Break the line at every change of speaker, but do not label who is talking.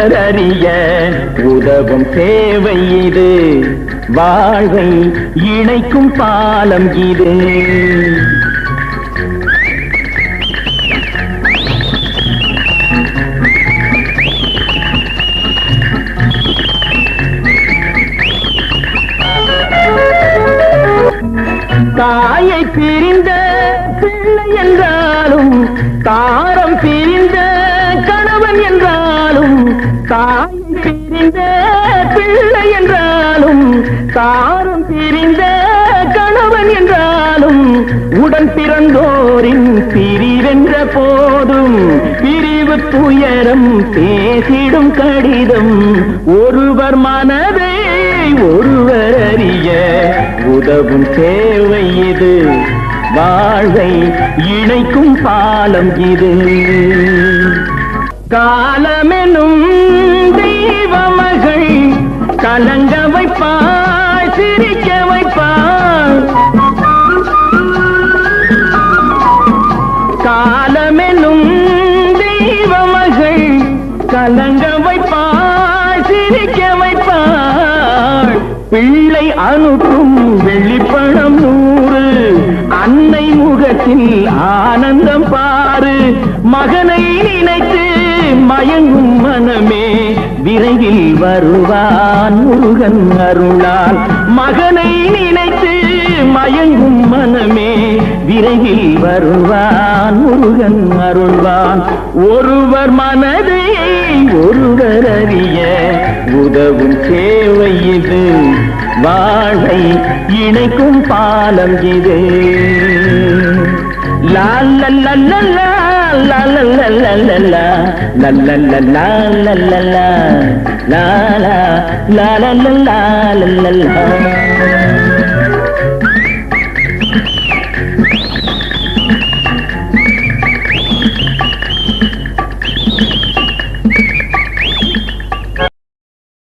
அறிய உதவும் சேவை இது வாழ்வை இணைக்கும் பாலம் இது. தாயை பிரிந்த பிள்ளை என்றாலும் தாரம் பிரிந்த என்றாலும் பிரிந்த பிள்ளை என்றாலும் தாரம் பிரிந்த கணவன் என்றாலும் உடன் பிறந்தோரின் பிரிவென்ற போதும் பிரிவு துயரம் பேசிடும் கடிதம். ஒருவர் மனதை ஒருவர் அறிய உதவும் சேவை இது. வாழ்வை இணைக்கும் பாலம் இது. காலமெனும் கலங்க வைப்பாள் சிரிக்க வைப்பாள் காலமெனும் தெய்வமகள் கலங்க வைப்பாள் சிரிக்க வைப்பாள் பிள்ளை அனுப்பும் வெள்ளிப்பணம் நூறு அன்னை முகத்தில் ஆனந்தம் பாரு. மகனை நினைத்து மயங்கும் மனமே விரைவில் வருவான் முருகன் அருளால். மகனை நினைத்து மயங்கும் மனமே விரைவில் வருவான் முருகன் அருள்வான். ஒருவர் மனதை ஒருவர் அறிய உதவும் சேவை இது. வாழை இணைக்கும் பாலம் இது. லால் லா la la la la la